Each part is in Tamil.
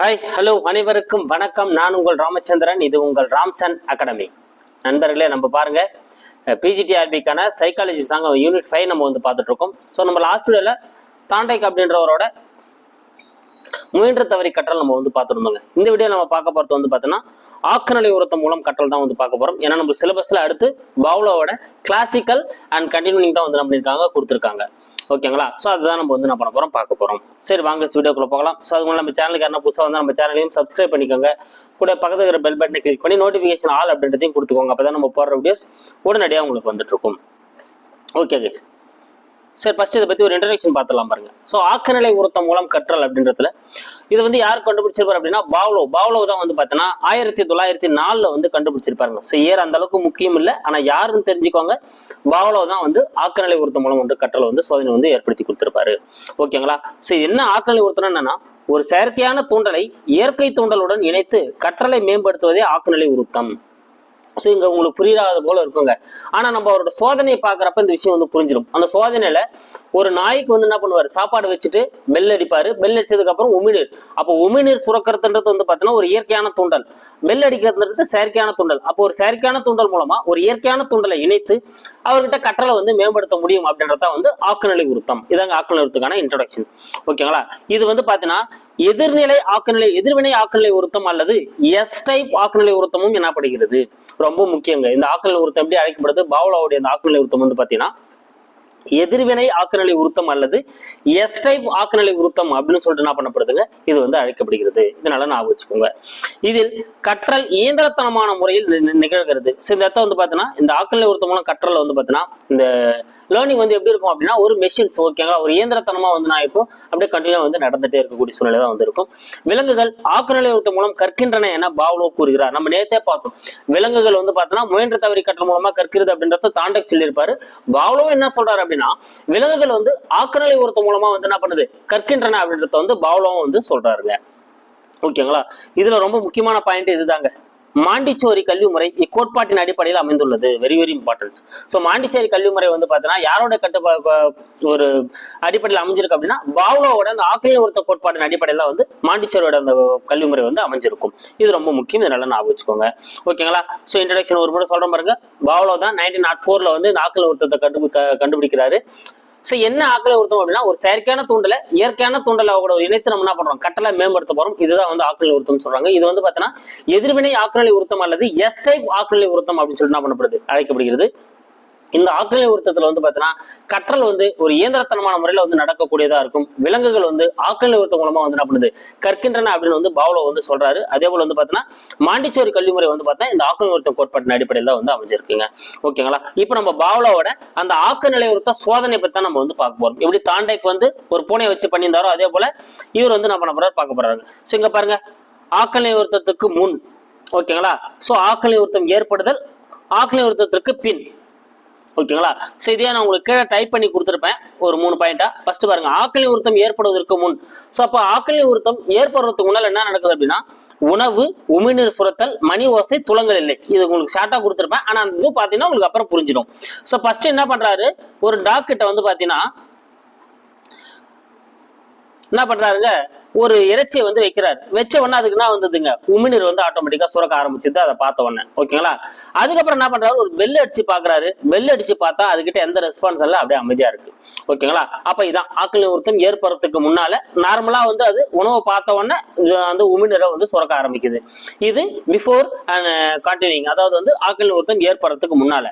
ஹாய் ஹலோ அனைவருக்கும் வணக்கம். நான் உங்கள் ராமச்சந்திரன் இது உங்கள் ராம்சன் அகாடமி. நண்பர்களே நம்ம பாருங்க. பிஜிடிஆர்பிக்கான சைக்காலஜி தாங்க யூனிட் ஃபைவ் நம்ம வந்து பார்த்துட்டு இருக்கோம் ஸோ நம்ம லாஸ்ட் டேல தாண்டைக் அப்படின்றவரோட முயன்று தவறி கற்றல் நம்ம வந்து பார்த்துருந்தோங்க. இந்த வீடியோ நம்ம பார்க்க போகிறது வந்து பார்த்தோன்னா ஆக்கநிலை உரத்தம் மூலம் கற்றல் தான் வந்து பார்க்க போகிறோம் ஏன்னா நம்ம சிலபஸில் அடுத்து பவுலோவோட கிளாசிக்கல் அண்ட் கண்டினியூனிங் தான் வந்து நம்ம பண்ணியிருக்காங்க கொடுத்துருக்காங்க. ஓகேங்களா? ஸோ அதுதான் நம்ம வந்து என்ன பண்ண போகிறோம் பார்க்க போகிறோம் சரி வாங்க வீடியோக்குள்ள போகலாம். ஸோ அது நம்ம சேனலுக்கு என்ன புதுசாக வந்து நம்ம சேனலையும் சப்ஸ்கிரைப் பண்ணிக்கோங்க. கூட பக்கத்துல இருக்கிற பெல் பட்டனை கிளிக் பண்ணி நோட்டிஃபிகேஷன் ஆல் அப்படின்றதையும் கொடுத்துக்கோங்க. அப்போ தான் நம்ம போடுற வீடியோஸ் உடனடியாக உங்களுக்கு வந்துட்டு இருக்கும். ஓகே கைஸ் சரி ஃபர்ஸ்ட் இதை பற்றி ஒரு இன்ட்ரடக்ஷன் பார்த்துலாம் பாருங்க. ஸோ ஆக்கநிலை உரத்தம் மூலம் கற்றல் அப்படின்றதுல இது வந்து யார் கண்டுபிடிச்சிருப்பாரு அப்படின்னா பாவ்லோ. பாவ்லோ தான் வந்து பார்த்தீங்கன்னா ஆயிரத்தி தொள்ளாயிரத்தி நாலில் வந்து கண்டுபிடிச்சிருப்பாருங்க. ஸோ ஏர் அந்த அளவுக்கு முக்கியம் இல்லை. ஆனால் யாருன்னு தெரிஞ்சுக்கோங்க. பாவ்லோ தான் வந்து ஆக்கநிலை உரத்தம் மூலம் வந்து கற்றல் வந்து சோதனை வந்து ஏற்படுத்தி கொடுத்துருப்பாரு. ஓகேங்களா ஸோ என்ன ஆக்கநிலை உரத்தம் என்னன்னா ஒரு செயற்கையான தூண்டலை இயற்கை தூண்டலுடன் இணைத்து கற்றலை மேம்படுத்துவதே ஆக்கநிலை உருத்தம் ஸோ இங்கே உங்களுக்கு புரியாத போல இருக்குங்க. ஆனால் நம்ம அவரோட சோதனையை பார்க்குறப்ப இந்த விஷயம் வந்து புரிஞ்சிடும் அந்த சோதனையில் ஒரு நாய்க்கு வந்து என்ன பண்ணுவார்? சாப்பாடு வச்சுட்டு பெல் அடிப்பார். பெல் அடிச்சதுக்கு உமிழ்நீர். அப்போ உமிழ்நீர் சுரக்கிறதுன்றது வந்து பார்த்தீங்கன்னா ஒரு இயற்கையான தூண்டல். பெல் அடிக்கிறதுன்றது செயற்கையான தூண்டல். அப்போ ஒரு செயற்கையான தூண்டல் மூலமாக ஒரு இயற்கையான தூண்டலை இணைத்து அவர்கிட்ட கற்றலை வந்து மேம்படுத்த முடியும் அப்படின்றத வந்து ஆக்குநிலை உருத்தம் இதாங்க ஆக்குநிலை உருத்துக்கான இன்ட்ரடக்ஷன் ஓகேங்களா? இது வந்து பார்த்தீங்கன்னா எதிர்நிலை ஆக்குநிலை எதிர்வினை ஆக்குநிலை உருத்தம் அல்லது எஸ் டைப் ஆக்குநிலை உருத்தமும் எனப்படுகிறது. ரொம்ப முக்கியங்க. இந்த ஆக்குநிலை உருத்தம் எப்படி அழைக்கப்படுது? பாவலாவுடைய இந்த ஆக்குநிலை உருத்தம் வந்து பாத்தீங்கன்னா எதிர்வினை ஆக்குநிலை உருத்தம் அல்லது எஸ் டைப் ஆக்குநிலை உருத்தம் அப்படின்னு சொல்லிட்டு என்ன பண்ணப்படுதுங்க? இது வந்து அழைக்கப்படுகிறது. இதனால நான் வச்சுக்கோங்க. இதில் கற்றல் இயந்திரத்தனமான முறையில் நிகழ்கிறது. ஸோ இந்த இடத்த வந்து பார்த்தீங்கன்னா இந்த ஆக்குநிலை உருத்தம் மூலம் கற்றல் வந்து பார்த்தீங்கன்னா இந்த லேர்னிங் வந்து எப்படி இருக்கும் அப்படின்னா ஒரு மெஷின்ஸ் ஓகேங்களா ஒரு இயந்திரத்தனமா வந்து நான் இருக்கும் அப்படியே கண்டினியூ வந்து நடந்துட்டே இருக்கக்கூடிய சூழ்நிலை தான் வந்து இருக்கும். விலங்குகள் ஆக்குநிலை உருத்தம் மூலம் கற்கின்றன என பாவ்லோ கூறுகிறார். நம்ம நேத்தே பார்த்தோம். விலங்குகள் வந்து பார்த்தோன்னா முயன்ற தவறி கற்றல் மூலமா கற்கிறது அப்படின்றத தாண்டக் சொல்லியிருப்பாரு. பாவ்லோ என்ன சொல்றாரு அப்படின்னா விலங்குகள் வந்து ஆக்கநிலை உருத்தம் மூலமா வந்து என்ன பண்ணுது? கற்கின்றன அப்படின்றத வந்து பாவ்லோவும் வந்து சொல்றாருங்க. ஓகேங்களா? இதுல ரொம்ப முக்கியமான பாயிண்ட் இதுதாங்க. மாண்டிச்சோரி கல்வி முறை இக்கோட்பாட்டின் அடிப்படையில் அமைந்துள்ளது. Very very importance so Montessori கல்வி முறை வந்து பார்த்தீங்கன்னா யாரோட கட்டுப்பா ஒரு அடிப்படையில் அமைஞ்சிருக்கு அப்படின்னா பாவ்லோவோட அந்த ஆக்கிலிய ஒருத்த கோட்பாட்டின் அடிப்படையில் வந்து மாண்டிச்சேரியோட அந்த கல்வி முறை வந்து அமைஞ்சிருக்கும். இது ரொம்ப முக்கியம். இதனால ஞாபகம் வச்சுக்கோங்க ஓகேங்களா ஸோ இன்ட்ரடக்ஷன் ஒரு முறை சொல்கிறேன் பாருங்க. பாவ்லோ தான் நைன்டீன் நாட் ஃபோரில் வந்து இந்த ஆக்கிலிய ஒருத்தத்தை கண்டு கண்டுபிடிக்கிறாரு. ஸோ என்ன ஆக்கலை உருத்தம் அப்படின்னா ஒரு செயற்கையான தூண்டலை இயற்கையான தூண்டலை கூட இணைத்து நம்ம என்ன பண்றோம் கட்டளை மேம்படுத்த போறோம். இதுதான் வந்து ஆக்கலை உருத்தம் சொல்றாங்க. இது வந்து பார்த்தீங்கன்னா எதிர்வினை ஆக்கலை உருத்தம் அல்லது எஸ் டைப் ஆக்கலை உருத்தம் அப்படின்னு சொல்லிட்டு என்ன பண்ணப்படுது? அழைக்கப்படுகிறது. இந்த ஆக்கநிலை உருத்தத்துல வந்து பாத்தீங்கன்னா கற்றல் வந்து ஒரு இயந்திரத்தனமான முறையில வந்து நடக்கக்கூடியதா இருக்கும். விலங்குகள் வந்து ஆக்கநிலை உருத்தம் மூலமா வந்து என்ன பண்ணுது? கற்கின்றன அப்படின்னு வந்து பாவலோ வந்து சொல்றாரு. அதே போல வந்து பாத்தீங்கன்னா மாண்டிச்சோரி கல்வி முறை வந்து பார்த்தா இந்த ஆக்கநிலை உருத்த கோட்பாட்டின் அடிப்படையில் தான் வந்து அமைஞ்சிருக்குங்க. ஓகேங்களா? இப்போ நம்ம பாவ்லோவோட அந்த ஆக்கநிலை உருத்த சோதனை பத்தி தான் நம்ம வந்து பார்க்க போறோம். எப்படி தாண்டைக்கு வந்து ஒரு பூனையை வச்சு பண்ணியிருந்தாரோ அதே போல இவர் வந்து நம்ம பண்ண பார்க்க போறாரு. ஸோ இங்க பாருங்க. ஆக்கநிலை உருத்தத்துக்கு முன். ஓகேங்களா? ஸோ ஆக்க உருத்தம் ஏற்படுதல் ஆக்க உருத்தத்திற்கு பின். ஓகேங்களா? ஸோ இதே நான் உங்களுக்கு கீழே டைப் பண்ணி கொடுத்துருப்பேன். ஒரு மூணு பாயிண்டா ஃபர்ஸ்ட் பாருங்க ஆக்கலி உருத்தம் ஏற்படுவதற்கு முன். ஸோ அப்போ ஆக்கலி உருத்தம் ஏற்படுறதுக்கு முன்னால் என்ன நடக்குது அப்படின்னா உணவு உமிழ்நீர் சுரத்தல் மணி ஓசை துளங்கள் இல்லை. இது உங்களுக்கு ஷார்ட்டாக கொடுத்துருப்பேன். ஆனால் அந்த இது பார்த்தீங்கன்னா உங்களுக்கு அப்புறம் புரிஞ்சிடும். ஸோ ஃபர்ஸ்ட் என்ன பண்ணுறாரு ஒரு டாக்டர்கிட்ட வந்து பார்த்தீங்கன்னா என்ன பண்ணுறாருங்க ஒரு இறைச்சியை வந்து வைக்கிறாரு. வச்ச உடனே அதுக்கு என்ன வந்ததுங்க? உமிழ்நீர் வந்து ஆட்டோமேட்டிக்கா சுரக்க ஆரம்பிச்சுது அதை பார்த்த உடனே. ஓகேங்களா? அதுக்கப்புறம் என்ன பண்றாரு? ஒரு பெல் அடிச்சு பாக்குறாரு பெல் அடிச்சு பார்த்தா அதுகிட்ட எந்த ரெஸ்பான்ஸ் இல்ல அப்படியே அமைதியா இருக்கு. ஓகேங்களா? அப்ப இதான். ஆக்கள் உருத்தம் ஏற்படுறதுக்கு முன்னால நார்மலா வந்து அது உணவை பார்த்த உடனே அந்த உமிழ்நீரை வந்து சுரக்க ஆரம்பிக்குது. இது பிஃபோர் கண்டினியூங் uh, அதாவது வந்து ஆக்கள் உருத்தம் ஏற்படுறதுக்கு முன்னால.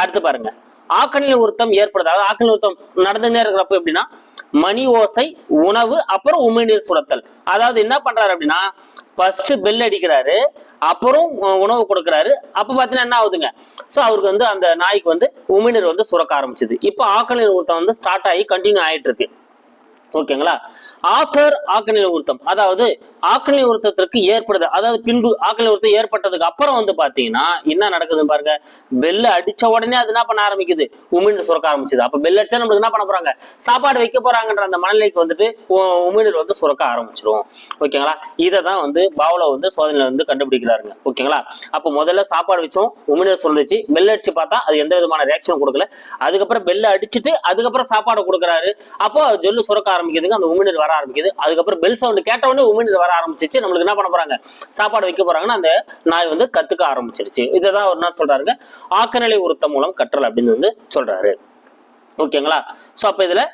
அடுத்து பாருங்க. ஆக்கணில் உருத்தம் ஏற்படுது. அதாவது ஆக்கணில உருத்தம் நடந்துன்னே இருக்கிறப்ப எப்படின்னா மணி ஓசை உணவு அப்புறம் உமிழ்நீர் சுரத்தல். அதாவது என்ன பண்றாரு அப்படின்னா ஃபர்ஸ்ட் பெல் அடிக்கிறாரு அப்புறம் உணவு கொடுக்குறாரு. அப்ப பாத்தீங்கன்னா என்ன ஆகுதுங்க? சோ அவருக்கு வந்து அந்த நாய்க்கு வந்து உமிழ்நீர் வந்து சுரக்க ஆரம்பிச்சது. இப்போ ஆக்கணில உருத்தம் வந்து ஸ்டார்ட் ஆகி கண்டினியூ ஆயிட்டு இருக்கு ஓகேங்களா ஆக்கர் ஆக்கநிலை உருத்தம் அதாவது ஆக்கநிலை உருத்தத்திற்கு ஏற்படுது அதாவது பின்பு ஆக்கநிலை உருத்தம் ஏற்பட்டதுக்கு அப்புறம் வந்து பாத்தீங்கன்னா என்ன நடக்குதுன்னு பாருங்க. பெல்ல அடிச்ச உடனே அது என்ன பண்ண ஆரம்பிக்குது? உமிழ்நீர் சுரக்க ஆரம்பிச்சது. அப்ப பெல் அடிச்சா நம்மளுக்கு என்ன பண்ண போறாங்க? சாப்பாடு வைக்க போறாங்கன்ற அந்த மனநிலைக்கு வந்துட்டு உமிழ்நீர் வந்து சுரக்க ஆரம்பிச்சிரும். ஓகேங்களா? இதை தான் வந்து பாவல வந்து சோதனையில வந்து கண்டுபிடிக்கிறாருங்க. ஓகேங்களா? அப்போ முதல்ல சாப்பாடு வச்சோம் உமிழ்நீர் சுரந்துச்சு. பெல் அடிச்சு பார்த்தா அது எந்த விதமான ரியாக்ஷனும் கொடுக்கல. அதுக்கப்புறம் பெல்ல அடிச்சுட்டு அதுக்கப்புறம் சாப்பாடு கொடுக்குறாரு. அப்போ ஜொல்லு சுரக்க ஆரம்பிக்குதுங்க. அந்த உமிழ்நீர் வர ஆரம்பிக்குது. அதுக்கப்புறம் பெல் சவுண்ட் கேட்ட உடனே உமிழ்நீர் வர ஆரம்பிச்சிச்சு. நம்மளுக்கு என்ன பண்ண போறாங்க? சாப்பாடு வைக்க போறாங்கன்னா அந்த நாய் வந்து கத்துக்க ஆரம்பிச்சிருச்சு. இதை தான் ஒரு நாள் சொல்றாருங்க. ஆக்கநிலை உருத்தம் மூலம் கற்றல் அப்படின்னு வந்து சொல்றாரு. ஓகேங்களா? ஸோ அப்போ இதில்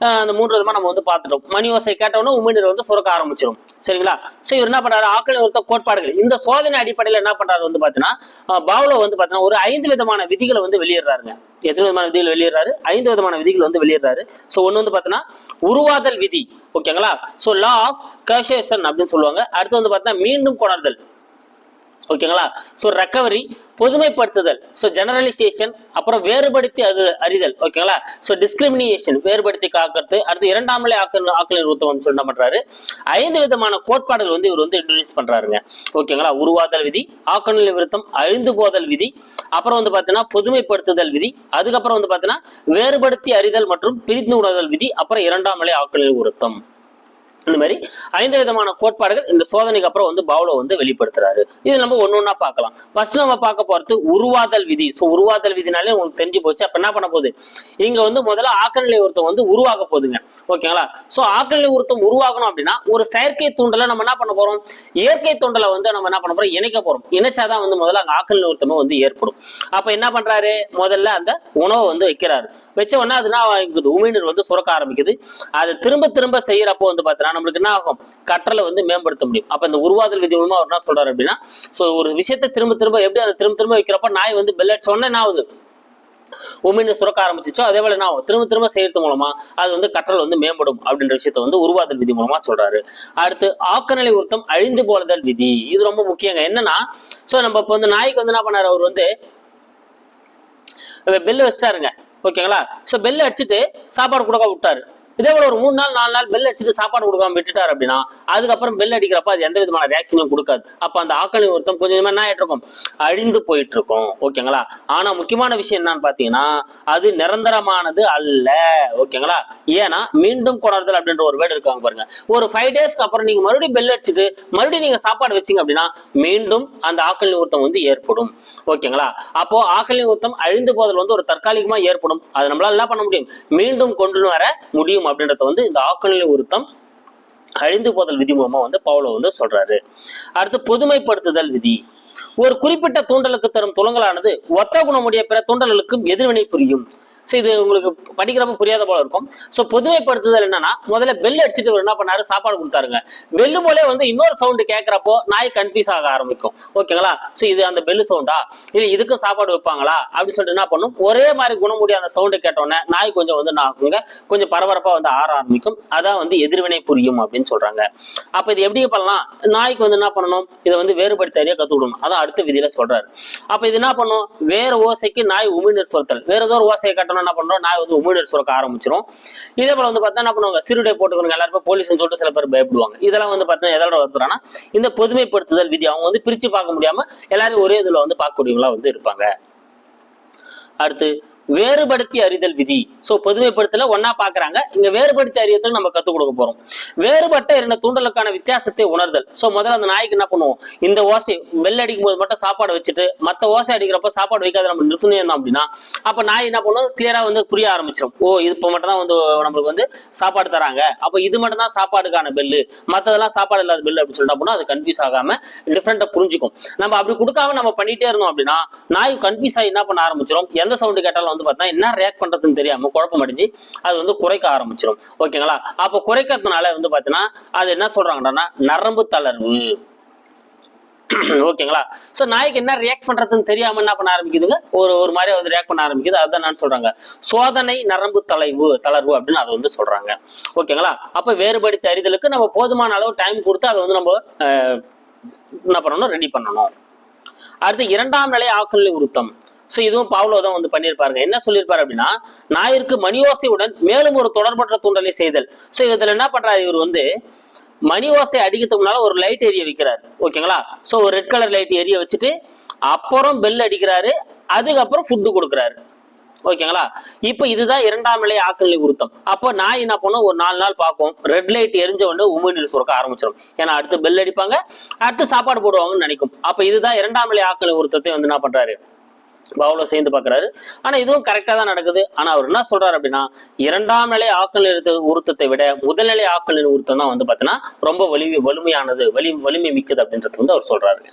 அந்த மூன்று விதமாக நம்ம வந்து பார்த்துட்டோம். மணி ஓசை கேட்டவுடனே உமிழ்நீர் வந்து சுரக்க ஆரம்பிச்சிடும் சரிங்களா? ஸோ இவர் என்ன பண்றாரு? ஆக்கள் ஒருத்த கோட்பாடுகள். இந்த சோதனை அடிப்படையில் என்ன பண்றாரு வந்து பார்த்தீங்கன்னா பாவ்லோ வந்து பார்த்தீங்கன்னா ஒரு ஐந்து விதமான விதிகளை வந்து வெளியிடுறாருங்க. எத்தனை விதமான விதிகள் வெளியிடுறாரு? ஐந்து விதமான விதிகள் வந்து வெளியிடுறாரு. ஸோ ஒன்று வந்து பார்த்தீங்கன்னா உருவாதல் விதி. ஓகேங்களா? ஸோ லா ஆஃப் கர்ஷேஷன் அப்படின்னு சொல்லுவாங்க. அடுத்து வந்து பார்த்தீங்கன்னா மீண்டும் கொணர்தல். ஓகேங்களா ஸோ ரெக்கவரி பொதுமைப்படுத்துதல். ஸோ ஜெனரலைசேஷன் அப்புறம் வேறுபடுத்தி அது அறிதல். ஓகேங்களா ஸோ டிஸ்கிரிமினேஷன் வேறுபடுத்தி காக்கிறது. அடுத்து இரண்டாம் நிலை ஆக்கல் ஆக்கலின் நிறுத்தம் சொன்ன பண்றாரு? ஐந்து விதமான கோட்பாடுகள் வந்து இவர் வந்து இன்ட்ரடியூஸ் பண்றாருங்க. ஓகேங்களா உருவாதல் விதி ஆக்கநிலை விருத்தம் அழிந்து போதல் விதி அப்புறம் வந்து பார்த்தீங்கன்னா பொதுமைப்படுத்துதல் விதி அதுக்கப்புறம் வந்து பார்த்தீங்கன்னா வேறுபடுத்தி அறிதல் மற்றும் பிரித்து உணர்தல் விதி அப்புறம் இரண்டாம் நிலை ஆக்கல் உருத்தம் இந்த மாதிரி ஐந்து விதமான கோட்பாடுகள் இந்த சோதனைக்கு அப்புறம் வந்து பவுலோ வந்து வெளிப்படுத்துறாரு. இது நம்ம ஒன்னு ஒன்றா பார்க்கலாம். ஃபர்ஸ்ட் நம்ம பார்க்க போறது உருவாதல் விதி. ஸோ உருவாதல் விதினாலே உங்களுக்கு தெரிஞ்சு போச்சு. அப்ப என்ன பண்ண போகுது? இங்க வந்து முதல்ல ஆக்கநிலை உருத்தம் வந்து உருவாக போகுதுங்க. ஓகேங்களா ஸோ ஆக்கநிலை உருத்தம் உருவாகணும் அப்படின்னா ஒரு செயற்கை தூண்டலை நம்ம என்ன பண்ண போறோம்? இயற்கை தூண்டலை வந்து நம்ம என்ன பண்ண போறோம்? இணைக்க போறோம். இணைச்சாதான் வந்து முதல்ல அங்க ஆக்கநிலை உருத்தமும் வந்து ஏற்படும். அப்ப என்ன பண்றாரு? முதல்ல அந்த உணவை வந்து வைக்கிறாரு. வச்ச உடனே அது என்ன உமிழ்நீர் வந்து சுரக்க ஆரம்பிக்குது. அதை திரும்ப திரும்ப செய்யறப்போ வந்து பார்த்தீங்கன்னா நம்மளுக்கு என்ன ஆகும்? கற்றலை வந்து மேம்படுத்த முடியும். அப்ப இந்த உருவாதல் விதி மூலமா அவர் என்ன சொல்றாரு அப்படின்னா ஸோ ஒரு விஷயத்தை திரும்ப திரும்ப எப்படி அதை திரும்ப திரும்ப வைக்கிறப்ப நாய் வந்து பெல் அடிச்ச உடனே என்ன ஆகுது? உமின்னு சுரக்க ஆரம்பிச்சிச்சோ அதே போல என்ன ஆகும்? திரும்ப திரும்ப செய்யறது மூலமா அது வந்து கற்றல் வந்து மேம்படும் அப்படின்ற விஷயத்த வந்து உருவாதல் விதி மூலமா சொல்றாரு. அடுத்து ஆக்கநிலை உருத்தம் அழிந்து போலதல் விதி. இது ரொம்ப முக்கியங்க. என்னன்னா சோ நம்ம இப்போ வந்து நாய்க்கு வந்து என்ன பண்ணாரு? அவர் வந்து பெல்லு வச்சிட்டாருங்க. ஓகேங்களா? ஸோ பெல் அடிச்சுட்டு சாப்பாடு கொடுக்க விட்டாரு. இதே போல ஒரு மூணு நாள் நாலு நாள் பெல் அடிச்சுட்டு சாப்பாடு கொடுக்காம விட்டுட்டாரு அப்படின்னா அதுக்கப்புறம் பெல் அடிக்கிறப்ப அது எந்த விதமான ரியாக்ஷனும் கொடுக்காது. அப்ப அந்த ஆக்கள் ஒருத்தம் கொஞ்சம் கொஞ்சமா என்ன ஆயிட்டு இருக்கும் அழிந்து போயிட்டு இருக்கும் ஓகேங்களா ஆனா முக்கியமான விஷயம் என்னன்னு பாத்தீங்கன்னா அது நிரந்தரமானது அல்ல. ஓகேங்களா ஏன்னா மீண்டும் கொடார்தல் அப்படின்ற ஒரு வேர்டு இருக்காங்க பாருங்க. ஒரு ஃபைவ் டேஸ்க்கு அப்புறம் நீங்க மறுபடியும் பெல் அடிச்சுட்டு மறுபடியும் நீங்க சாப்பாடு வச்சீங்க அப்படின்னா மீண்டும் அந்த ஆக்களின் உருத்தம் வந்து ஏற்படும். ஓகேங்களா அப்போ ஆக்களின் உருத்தம் அழிந்து போதல் வந்து ஒரு தற்காலிகமா ஏற்படும். அதை நம்மளால என்ன பண்ண முடியும்? மீண்டும் கொண்டு வர முடியும். அப்படின்றத வந்து இந்த ஆக்களின் உருத்தம் அழிந்து போதல் விதி மூலமா வந்து பவுலோ வந்து சொல்றாரு. அடுத்து பொதுமைப்படுத்துதல் விதி. ஒரு குறிப்பிட்ட தூண்டலுக்கு தரும் துலங்கலானது ஒத்த குணமுடைய பிற தூண்டல்களுக்கும் எதிர்வினை புரியும். ஸோ இது உங்களுக்கு படிக்கிறப்ப புரியாத போல இருக்கும். ஸோ பொதுமைப்படுத்துதல் என்னன்னா முதல்ல பெல் அடிச்சுட்டு இவர் என்ன பண்ணாரு? சாப்பாடு கொடுத்தாருங்க. பெல்லு போலே வந்து இன்னொரு சவுண்டு கேட்கறப்போ நாய் கன்ஃபியூஸ் ஆக ஆரம்பிக்கும். ஓகேங்களா ஸோ இது அந்த பெல்லு சவுண்டா இல்லை இதுக்கும் சாப்பாடு வைப்பாங்களா? அப்படின்னு சொல்லிட்டு என்ன பண்ணும்? ஒரே மாதிரி குணமுடிய அந்த சவுண்டு கேட்டோன்னே நாய் கொஞ்சம் வந்து நான் ஆகுங்க? கொஞ்சம் பரபரப்பா வந்து ஆற ஆரம்பிக்கும். அதான் வந்து எதிர்வினை புரியும் அப்படின்னு சொல்றாங்க. அப்ப இது எப்படி பண்ணலாம்? நாய்க்கு வந்து என்ன பண்ணணும்? இதை வந்து வேறுபடுத்த அறிய கத்து விடணும் அதான் அடுத்த விதியில சொல்றாரு. அப்ப இது என்ன பண்ணும்? வேற ஓசைக்கு நாய் உமிழ்நீர் சுரத்தல். வேற ஏதோ ஒரு ஓசையை கட்டணும் என்ன பண்றோம் நாய் வந்து உமிழ்நீர் சுரக்க ஆரம்பிச்சிரும். இதே போல வந்து பார்த்தா என்ன பண்ணுவாங்க? சிறுடை போட்டுக்கணும் எல்லாருமே போலீஸ்னு சொல்லிட்டு சில பேர் பயப்படுவாங்க. இதெல்லாம் வந்து பார்த்தீங்கன்னா எதோட வருதுன்னா இந்த பொதுமைப்படுத்துதல் விதி. அவங்க வந்து பிரிச்சு பார்க்க முடியாம எல்லாரும் ஒரே இதுல வந்து பார்க்கக்கூடியவங்களா வந்து இருப்பாங்க. அடுத்து வேறுபடுத்தி அறிதல் விதி. சோ பொதுமைப்படுத்தல ஒன்னா பாக்குறாங்க. இங்க வேறுபடுத்தி அறியத்துக்கு நம்ம கத்துக் கொடுக்க போறோம். வேறுபட்ட இரண்டு தூண்டலுக்கான வித்தியாசத்தை உணர்தல். சோ முதல்ல அந்த நாய்க்கு என்ன பண்ணுவோம்? இந்த ஓசை பெல் அடிக்கும் போது மட்டும் சாப்பாடு வச்சுட்டு மத்த ஓசை அடிக்கிறப்ப சாப்பாடு வைக்காத நம்ம நிறுத்தணும் இருந்தோம் அப்படின்னா அப்ப நாய் என்ன பண்ணும்? கிளியரா வந்து புரிய ஆரம்பிச்சிடும் ஓ இது இப்போ மட்டும் தான் வந்து நம்மளுக்கு வந்து சாப்பாடு தராங்க. அப்ப இது மட்டும் தான் சாப்பாடுக்கான பெல்லு மத்ததெல்லாம் சாப்பாடு இல்லாத பெல் அப்படின்னு சொல்லிட்டு அப்படின்னா அது கன்ஃபியூஸ் ஆகாம டிஃப்ரெண்டா புரிஞ்சுக்கும். நம்ம அப்படி கொடுக்காம நம்ம பண்ணிட்டே இருந்தோம் அப்படின்னா நாய் கன்ஃபியூஸ் ஆகி என்ன பண்ண ஆரம்பிச்சிடும் எந்த சவுண்டு கேட்டாலும் வந்து பார்த்தா என்ன ரியாக்ட் பண்ணுறதுன்னு தெரியாமல் குழப்பம் அடிஞ்சு அது வந்து குறைக்க ஆரம்பிச்சிடும் ஓகேங்களா அப்போ குறைக்கிறதுனால வந்து பார்த்தீங்கன்னா அது என்ன சொல்கிறாங்கன்னா நரம்பு தளர்வு. ஓகேங்களா ஸோ நாய்க்கு என்ன ரியாக்ட் பண்றதுன்னு தெரியாம என்ன பண்ண ஆரம்பிக்குதுங்க? ஒரு ஒரு மாதிரி வந்து ரியாக்ட் பண்ண ஆரம்பிக்குது. அதுதான் நான் சொல்றாங்க. சோதனை நரம்பு தலைவு தளர்வு அப்படின்னு அதை வந்து சொல்றாங்க. ஓகேங்களா அப்ப வேறுபடுத்த அறிதலுக்கு நம்ம போதுமான அளவு டைம் கொடுத்து அதை வந்து நம்ம என்ன பண்ணணும்? ரெடி பண்ணணும். அடுத்து இரண்டாம் நிலை ஆக்கநிலை உருத்தம் ஸோ இதுவும் பாவ்லோ தான் வந்து பண்ணியிருப்பாருங்க. என்ன சொல்லியிருப்பாரு அப்படின்னா நாயிற்கு மணியோசையுடன் மேலும் ஒரு தொடர்பற்ற தூண்டலை செய்தல். ஸோ இதுல என்ன பண்றாரு இவர் வந்து மணி ஓசை அடிக்கிறதுக்கு முன்னால ஒரு லைட் எரிய வைக்கிறார். ஓகேங்களா ஸோ ஒரு ரெட் கலர் லைட் எரிய வச்சுட்டு அப்புறம் பெல் அடிக்கிறாரு அதுக்கப்புறம் ஃபுட்டு கொடுக்குறாரு. ஓகேங்களா இப்போ இதுதான் இரண்டாம் நிலை ஆக்கநிலை உருத்தம் அப்போ நாய் என்ன பண்ணும்? ஒரு நாலு நாள் பார்க்கும். ரெட் லைட் எரிஞ்ச உடனே உமிழ்நீர் சுரக்க ஆரம்பிச்சிடும் ஏன்னா அடுத்து பெல் அடிப்பாங்க. அடுத்து சாப்பாடு போடுவாங்கன்னு நினைக்கும். அப்போ இதுதான் இரண்டாம் நிலை ஆக்கநிலை உருத்தத்தை வந்து என்ன பண்றாரு? பாவுல சேர்ந்து பார்க்குறாரு ஆனா இதுவும் கரெக்டா தான் நடக்குது. ஆனால் அவர் என்ன சொல்றாரு அப்படின்னா இரண்டாம் நிலை ஆக்கல் நிறுத்த உருத்தத்தை விட முதல்நிலை ஆக்கல் நிலை உருத்தம் தான் வந்து பார்த்தீங்கன்னா ரொம்ப வலிமை வலிமையானது வலி வலிமை மிக்கது அப்படின்றது வந்து அவர் சொல்றாருங்க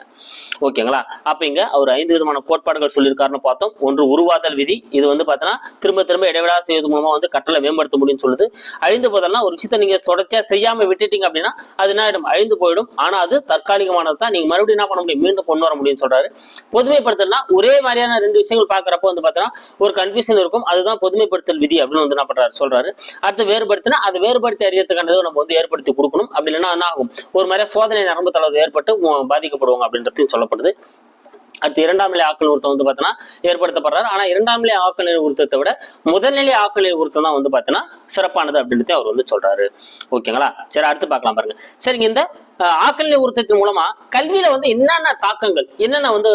ஓகேங்களா? அப்போ இங்கே அவர் ஐந்து விதமான கோட்பாடுகள் சொல்லியிருக்காருன்னு பார்த்தோம். ஒன்று உருவாதல் விதி. இது வந்து பார்த்தீங்கன்னா திரும்ப திரும்ப இடைவிடா செய்வது மூலமாக வந்து கட்டளை மேம்படுத்த முடியும்னு சொல்லுது. அழிந்து போதெல்லாம் ஒரு விஷயத்தை நீங்க தொடர்ச்சியா செய்யாம விட்டுட்டீங்க அப்படின்னா அது என்ன ஆகிடும் அழிந்து போயிடும். ஆனா அது தற்காலிகமானது தான். நீங்க மறுபடியும் என்ன பண்ண முடியும்? மீண்டும் கொண்டு வர முடியும்னு சொல்றாரு. பொதுமைப்படுத்தல்னா ஒரே மாதிரியான ரெண்டு விஷயங்கள் பார்க்குறப்போ வந்து பார்த்தீங்கன்னா ஒரு கன்ஃபியூஷன் இருக்கும். அதுதான் பொதுமைப்படுத்தல் விதி அப்படின்னு வந்து என்ன பண்ணுறாரு சொல்றாரு. அடுத்து வேறுபடுத்தினா அது வேறுபடுத்தி அறியறதுக்கானது நம்ம வந்து ஏற்படுத்தி கொடுக்கணும். அப்படி இல்லைன்னா என்ன ஆகும்? ஒரு மாதிரியா சோதனை நரம்பு தளர்வு ஏற்பட்டு பாதிக்கப்படுவாங்க அப்படின்றதையும் சொல்லப்படுது. அடுத்து இரண்டாம் நிலை ஆக்கல் உருத்தம் வந்து பார்த்தீங்கன்னா ஏற்படுத்தப்படுறாரு. ஆனால் இரண்டாம் நிலை ஆக்கல் நிலை உருத்தத்தை விட முதல்நிலை ஆக்கல் நிலை உருத்தம் தான் வந்து பார்த்தீங்கன்னா சிறப்பானது அப்படின்றதையும் அவர் வந்து சொல்றாரு. ஓகேங்களா? சரி அடுத்து பார்க்கலாம் பாருங்க. சரிங்க இந்த ஆக்கல் நிலை உருத்தத்தின் மூலமா கல்வியில வந்து என்னென்ன தாக்கங்கள் என்னென்ன வந்து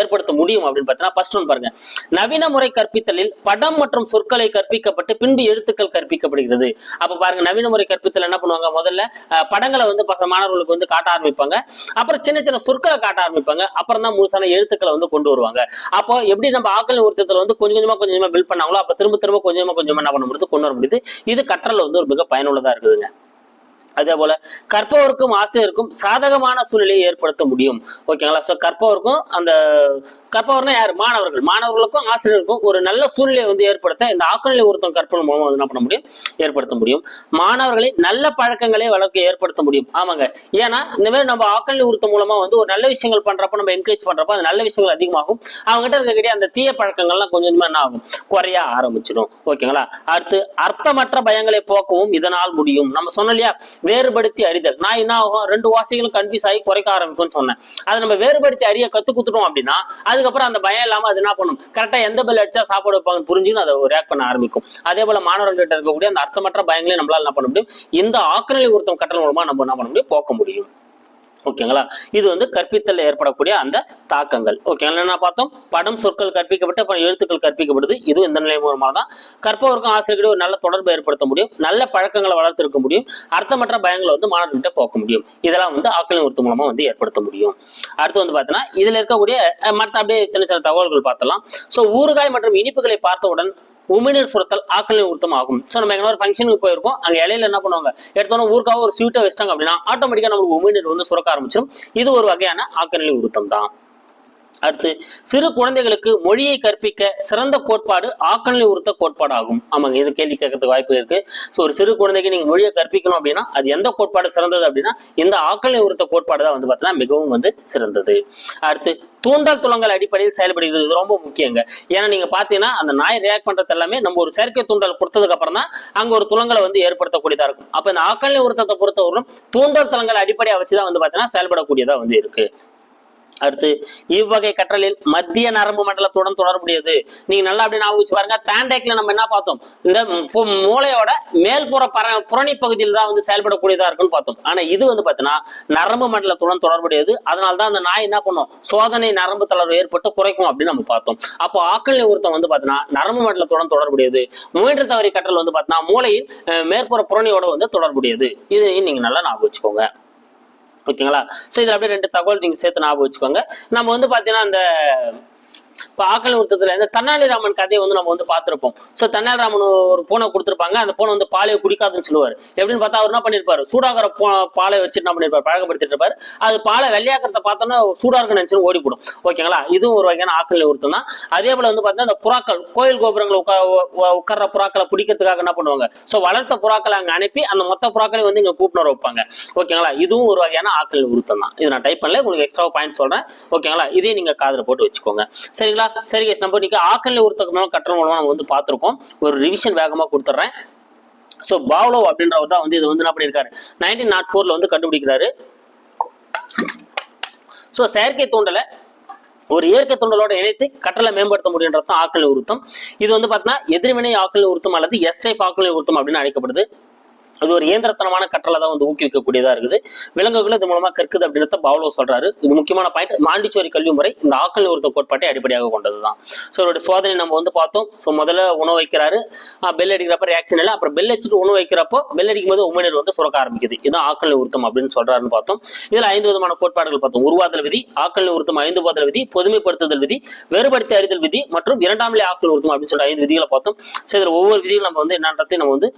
ஏற்படுத்த முடியும் அப்படின்னு பார்த்தீங்கன்னா ஃபர்ஸ்ட் ஒன்று பாருங்க. நவீன முறை கற்பித்தலில் படம் மற்றும் சொற்களை கற்பிக்கப்பட்டு பின்பு எழுத்துக்கள் கற்பிக்கப்படுகிறது. அப்ப பாருங்க நவீன முறை கற்பித்தல் என்ன பண்ணுவாங்க? முதல்ல படங்களை வந்து பசங்க மாணவர்களுக்கு வந்து காட்ட ஆரம்பிப்பாங்க. அப்புறம் சின்ன சின்ன சொற்களை காட்ட ஆரம்பிப்பாங்க. அப்புறம் தான் முழுசான எழுத்துக்களை வந்து கொண்டு வருவாங்க. அப்போ எப்படி நம்ம ஆக்கல் உருத்தத்தில் வந்து கொஞ்சம் கொஞ்சமா கொஞ்சம் கொஞ்சமா பில்ட் பண்ணாங்களோ அப்ப திரும்ப திரும்ப கொஞ்சமா கொஞ்சமா என்ன பண்ண முடியுது கொண்டு வர முடியுது? இது கற்றல வந்து ஒரு மிக பயனுள்ளதா இருக்குதுங்க. அதே போல கற்பவருக்கும் ஆசிரியருக்கும் சாதகமான சூழ்நிலையை ஏற்படுத்த முடியும். ஓகேங்களா ஸோ கற்பவருக்கும் அந்த கற்பவர்னா யார்? மாணவர்கள். மாணவர்களுக்கும் ஆசிரியருக்கும் ஒரு நல்ல சூழ்நிலையை வந்து ஏற்படுத்த இந்த ஆக்கநிலை உருத்தம் கற்பனை மூலமா வந்து என்ன பண்ண முடியும்? ஏற்படுத்த முடியும். மாணவர்களை நல்ல பழக்கங்களை வளர்க்க ஏற்படுத்த முடியும். ஆமாங்க. ஏன்னா இந்த மாதிரி நம்ம ஆக்கநிலை உருத்தம் மூலமா வந்து ஒரு நல்ல விஷயங்கள் பண்றப்ப நம்ம என்கரேஜ் பண்றப்ப அந்த நல்ல விஷயங்கள் அதிகமாகும். அவங்ககிட்ட இருக்கக்கூடிய அந்த தீய பழக்கங்கள்லாம் கொஞ்சம் கொஞ்சமா என்ன ஆகும்? குறைய ஆரம்பிச்சிடும். ஓகேங்களா அடுத்து அர்த்தமற்ற பயங்களை போக்கவும் இதனால் முடியும். நம்ம சொன்னோம் இல்லையா? வேறுபடுத்தி அறிதல். நான் என்ன ஆகும்? ரெண்டு வாசிகளும் கன்ஃபியூஸ் ஆகி குறைக்க ஆரம்பிக்கும்னு சொன்னேன். அதை நம்ம வேறுபடுத்தி அறிய கத்து குத்துட்டோம் அப்படின்னா அதுக்கப்புறம் அந்த பயம் இல்லாம அது என்ன பண்ணும்? கரெக்டா எந்த பெல் அடிச்சா சாப்பாடு வைப்பாங்கன்னு புரிஞ்சுன்னு அதை ரியாக்ட் பண்ண ஆரம்பிக்கும். அதே போல மாணவர்கள்ட்ட இருக்கக்கூடிய அந்த அர்த்தமற்ற பயங்களையும் நம்மளால என்ன பண்ண முடியும்? இந்த ஆக்கநிலை உருத்தம் கட்டல் மூலமா நம்ம என்ன பண்ண முடியும்? போக்க முடியும். ஓகேங்களா? இது வந்து கற்பித்தல் ஏற்படக்கூடிய அந்த தாக்கங்கள். ஓகேங்களா? என்ன பார்த்தோம்? படம் சொற்கள் கற்பிக்கப்பட்டு அப்புறம் எழுத்துக்கள் கற்பிக்கப்படுது. இதுவும் இந்த நிலை மூலமாக தான் கற்பவருக்கும் ஆசிரியர்கிட்ட ஒரு நல்ல தொடர்பு ஏற்படுத்த முடியும். நல்ல பழக்கங்களை வளர்த்திருக்க முடியும். அர்த்தமற்ற பயங்களை வந்து மாணவர்கிட்ட போக்க முடியும். இதெல்லாம் வந்து ஆக்கலின் உறுத்து மூலமா வந்து ஏற்படுத்த முடியும். அடுத்து வந்து பார்த்தீங்கன்னா இதுல இருக்கக்கூடிய மற்ற அப்படியே சின்ன சின்ன தகவல்கள் பார்த்தலாம். ஸோ ஊறுகாய் மற்றும் இனிப்புகளை பார்த்தவுடன் உமிழ்நீர் சுரத்தல் ஆக்கலின் உருத்தம் ஆகும் ஸோ நம்ம எங்கன்னா ஒரு ஃபங்க்ஷனுக்கு போயிருக்கோம். அங்கே இலையில என்ன பண்ணுவாங்க? எடுத்தோன்னா ஊருக்காக ஒரு ஸ்வீட்டை வச்சிட்டாங்க அப்படின்னா ஆட்டோமேட்டிக்காக நம்மளுக்கு உமிழ்நீர் வந்து சுரக்க ஆரம்பிச்சிடும் இது ஒரு வகையான ஆக்கநிலை உருத்தம் தான் அடுத்து சிறு குழந்தைகளுக்கு மொழியை கற்பிக்க சிறந்த கோட்பாடு ஆக்கநிலை உறுத்த கோட்பாடு ஆகும் ஆமாங்க இது கேள்வி கேட்கறதுக்கு வாய்ப்பு இருக்கு. ஸோ ஒரு சிறு குழந்தைக்கு நீங்க மொழியை கற்பிக்கணும் அப்படின்னா அது எந்த கோட்பாடு சிறந்தது அப்படின்னா இந்த ஆக்கநிலை உறுத்த கோட்பாடு தான் வந்து பார்த்தீங்கன்னா மிகவும் வந்து சிறந்தது. அடுத்து தூண்டல் துளங்கள் அடிப்படையில் செயல்படுகிறது. இது ரொம்ப முக்கியங்க. ஏன்னா நீங்க பாத்தீங்கன்னா அந்த நாய் ரியாக்ட் பண்றது எல்லாமே நம்ம ஒரு செயற்கை தூண்டல் கொடுத்ததுக்கு அப்புறம் தான் அங்க ஒரு துளங்களை வந்து ஏற்படுத்தக்கூடியதா இருக்கும். அப்ப இந்த ஆக்கநிலை உறுத்தத்தை பொறுத்தவரைக்கும் தூண்டல் தளங்களை அடிப்படையா வச்சுதான் வந்து பாத்தீங்கன்னா செயல்படக்கூடியதா வந்து இருக்கு. அடுத்து இவ்வகை கற்றலில் மத்திய நரம்பு மண்டலத்துடன் தொடர்புடையது. நீங்க நல்லா அப்படி ஞாபகம் வச்சு பாருங்க. தாண்டேக்ல நம்ம என்ன பார்த்தோம்? இந்த மூளையோட மேல்புற பர புறணி பகுதியில் தான் வந்து செயல்படக்கூடியதா இருக்குன்னு பார்த்தோம். ஆனா இது வந்து பாத்தீங்கன்னா நரம்பு மண்டலத்துடன் தொடர்புடையது. அதனால தான் அந்த நாய் என்ன பண்ணும்? சோதனை நரம்பு தளர்வு ஏற்பட்டு குறைக்கும் அப்படின்னு நம்ம பார்த்தோம். அப்போ ஆக்கள் நிவர்த்தம் வந்து பாத்தீங்கன்னா நரம்பு மண்டலத்துடன் தொடர்புடையது. மூன்று தவறி கற்றல் வந்து பாத்தீங்கன்னா மூளையின் மேற்புற புறணியோட வந்து தொடர்புடையது. இதையும் நீங்க நல்லா ஞாபகம் வச்சுக்கோங்க. ஓகேங்களா ஸோ இதில் அப்படியே ரெண்டு தகவல் நீங்கள் சேர்த்து ஞாபகம் வச்சுக்கோங்க. நம்ம வந்து பார்த்தீங்கன்னா அந்த இப்போ ஆக்கல் உருத்தத்தில் இந்த தென்னாலிராமன் கதையை வந்து நம்ம வந்து பார்த்துருப்போம். ஸோ தன்னாலிராமன் ஒரு பூனை கொடுத்துருப்பாங்க. அந்த பூனை வந்து பாலையை குடிக்காதுன்னு சொல்லுவார். எப்படின்னு பார்த்தா அவர் என்ன பண்ணியிருப்பாரு சூடாகிற பூ பாலை வச்சுட்டு என்ன பண்ணியிருப்பாரு பழக்கப்படுத்திட்டு இருப்பாரு. அது பாலை வெள்ளையாக்கிறத பார்த்தோன்னா சூடாக இருக்குன்னு நினச்சி ஓடி போடும் ஓகேங்களா இதுவும் ஒரு வகையான ஆக்கல் உருத்தம் தான். அதே போல் வந்து பார்த்தீங்கன்னா இந்த புறாக்கள் கோயில் கோபுரங்களை உட்கா உட்கார்ற புறாக்களை பிடிக்கிறதுக்காக என்ன பண்ணுவாங்க? ஸோ வளர்த்த புறாக்களை அங்கே அனுப்பி அந்த மொத்த புறாக்களை வந்து இங்கே கூப்பிட்டு வைப்பாங்க. ஓகேங்களா இதுவும் ஒரு வகையான ஆக்கல் உருத்தம் தான். இது நான் டைப் பண்ணல. உங்களுக்கு எக்ஸ்ட்ரா பாயிண்ட் சொல்றேன். ஓகேங்களா இதையும் நீங்க காதில் போட்டு வச்சுக்கோங்க. சரிங்களா? சரி கேஸ் நம்ம இன்னைக்கு ஆக்கல் உருத்தம் கட்டணம் மூலமாக நம்ம வந்து பார்த்துருக்கோம். ஒரு ரிவிஷன் வேகமாக கொடுத்துட்றேன் ஸோ பாவ்லோ அப்படின்றவர் தான் வந்து இது வந்து என்ன பண்ணியிருக்காரு? நைன்டீன் நாட் ஃபோரில் வந்து கண்டுபிடிக்கிறாரு. ஸோ செயற்கை தூண்டலை ஒரு இயற்கை தூண்டலோட இணைத்து கட்டளை மேம்படுத்த முடியுன்றது தான் ஆக்கல் உருத்தம் இது வந்து பார்த்தீங்கன்னா எதிர்வினை ஆக்கல் உருத்தம் அல்லது எஸ் டைப் ஆக்கல் உருத்தம் அப்படின்னு அழைக்கப்படுது. அது ஒரு இயந்திரத்தனமான கற்றலை தான் வந்து ஊக்குவிக்கக்கூடியதா இருக்குது. விலங்குகள் இது மூலமா கற்குது அப்படின்றத பாவலோ சொல்றாரு. இது முக்கியமான பாயிண்ட் மாண்டிச்சோரி கல்வி முறை இந்த ஆக்கல் நிறுத்த கோட்பாட்டை அடிப்படையாக கொண்டதுதான். ஸோ அவருடைய சோதனை நம்ம வந்து பார்த்தோம். ஸோ முதல்ல உணவு வைக்கிறாரு. பெல் அடிக்கிறப்ப ரியாக்ஷன் இல்லை. அப்புறம் பெல் அடிச்சுட்டு உணவு வைக்கிறப்போ பெல் அடிக்கும் போது உமிழ்நீர் வந்து சுரக்க ஆரம்பிக்குது. இதுதான் ஆக்கல் நிறுத்தம் அப்படின்னு சொல்றாருன்னு பார்த்தோம். இதில் ஐந்து விதமான கோட்பாடுகள் பார்த்தோம். உருவாதல் விதி ஆக்கல் நிறுத்தம் ஐந்து போதல் விதி பொதுமைப்படுத்துதல் விதி வேறுபடுத்தி அறிதல் விதி மற்றும் இரண்டாம் நிலை ஆக்கல் நிறுத்தம் அப்படின்னு சொல்லி ஐந்து விதிகளை பார்த்தோம். ஸோ இதில் ஒவ்வொரு விதிகளும் நம்ம வந்து என்னன்றதை நம்ம வந்து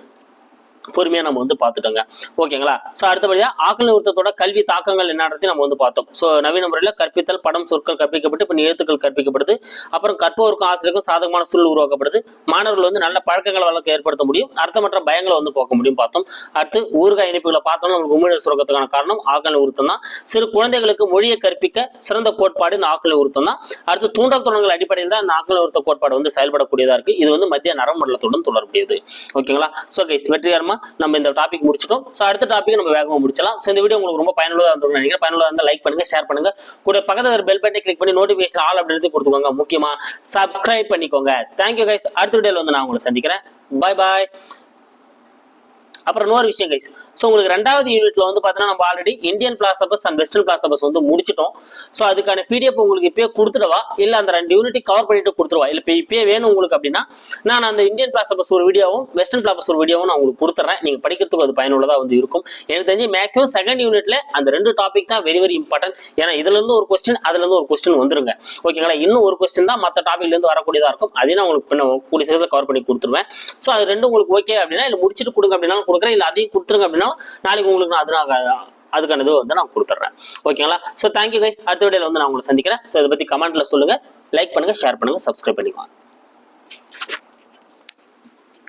பொறுமையா நம்ம வந்து பார்த்துட்டோங்க. ஓகேங்களா? ஸோ அடுத்தபடியா ஆக்கல் நிறுத்தத்தோட கல்வி தாக்கங்கள் என்னன்றதையும் நம்ம வந்து பார்த்தோம். ஸோ நவீன முறையில் கற்பித்தல் படம் சொற்கள் கற்பிக்கப்பட்டு இப்போ எழுத்துக்கள் கற்பிக்கப்படுது. அப்புறம் கற்பவருக்கும் ஆசிரியருக்கும் சாதகமான சூழல் உருவாக்கப்படுது. மாணவர்கள் வந்து நல்ல பழக்கங்களை வளர்க்க ஏற்படுத்த முடியும். அர்த்தமற்ற பயங்களை வந்து போக்க முடியும் பார்த்தோம். அடுத்து ஊர்காய் இணைப்புகளை பார்த்தோம்னா நமக்கு உமிழ் சுரக்கத்துக்கான காரணம் ஆக்கல் நிறுத்தம் தான். சிறு குழந்தைகளுக்கு மொழியை கற்பிக்க சிறந்த கோட்பாடு இந்த ஆக்கல் நிறுத்தம் தான். அடுத்து தூண்டல் தொடர்கள் அடிப்படையில் தான் இந்த ஆக்கல் நிறுத்த கோட்பாடு வந்து செயல்படக்கூடியதா இருக்கு. இது வந்து மத்திய நரம்பு மண்டலத்துடன் தொடர்புடையது. ஓகேங்களா? ஸோ கைஸ் மூலமா நம்ம இந்த டாபிக் முடிச்சிட்டோம். ஸோ அடுத்த டாபிக் நம்ம வேகமாக முடிச்சலாம் ஸோ இந்த வீடியோ உங்களுக்கு ரொம்ப பயனுள்ளதாக இருந்திருக்கும் நினைக்கிறேன். பயனுள்ளதாக இருந்தால் லைக் பண்ணுங்க ஷேர் பண்ணுங்க. கூட பக்கத்தில் பெல் பட்டனை கிளிக் பண்ணி நோட்டிஃபிகேஷன் ஆல் அப்படின்னு கொடுத்துக்கோங்க. முக்கியமா சப்ஸ்கிரைப் பண்ணிக்கோங்க. தேங்க்யூ கைஸ் அடுத்த வீடியோவில் வந்து நான் உங்களை சந்திக்கிறேன். பாய் பாய் அப்புறம் இன்னொரு விஷயம் கைஸ் ஸோ உங்களுக்கு ரெண்டாவது யூனிட்ல வந்து பார்த்தீங்கன்னா நம்ம already Indian philosophies and western philosophies வந்து முடிச்சிட்டோம். ஸோ அதுக்கான பிடிஎஃப் உங்களுக்கு இப்பயே கொடுத்துடவா? இல்லை அந்த ரெண்டு யூனிட் கவர் பண்ணிட்டு கொடுத்துருவா இல்லை இப்போ இப்பயே வேணும் உங்களுக்கு அப்படின்னா நான் அந்த இந்தியன் பிளாசபஸ் ஒரு வீடியோவும் வெஸ்டர்ன் பிளாசபஸ் ஒரு வீடியோவும் நான் உங்களுக்கு கொடுத்துறேன். நீங்கள் படிக்கிறதுக்கு அது பயனுள்ளதாக வந்து இருக்கும். எனக்கு தெரிஞ்சு மேக்ஸிமம் செகண்ட் யூனிட்ல அந்த ரெண்டு டாபிக் தான் வெரி வெரி இம்பார்ட்டன்ட் ஏன்னா இதுல இருந்து ஒரு கொஸ்டின் அதுல இருந்து ஒரு கொஸ்டின் வந்துருங்க. ஓகேங்களா இன்னும் ஒரு கொஸ்டின் தான் மற்ற டாபிக்ல இருந்து வரக்கூடியதா இருக்கும். அதையும் நான் உங்களுக்கு பின்ன கூடிய சீக்கிரத்தில் கவர் பண்ணி கொடுத்துருவேன். ஸோ அது ரெண்டும் உங்களுக்கு ஓகே அப்படின்னா இல்லை முடிச்சுட்டு கொடுங்க அப்படின்னாலும் கொடுக்குறேன். இல்லை அதையும் கொடுத்துருங்க அப்படின்னா நாளைக்கு உங்களுக்கு நான் அது நான் அதுக்கான இது வந்து நான் கொடுத்துட்றேன். ஓகேங்களா? ஸோ தேங்க்யூ கைஸ் அடுத்த வீடியோவில் வந்து நான் உங்களை சந்திக்கிறேன். ஸோ இதை பற்றி கமெண்ட்ல சொல்லுங்க. லைக் பண்ணுங்க ஷேர் பண்ணுங்க சப்ஸ்கிரைப் பண்ணிக்கோங்க.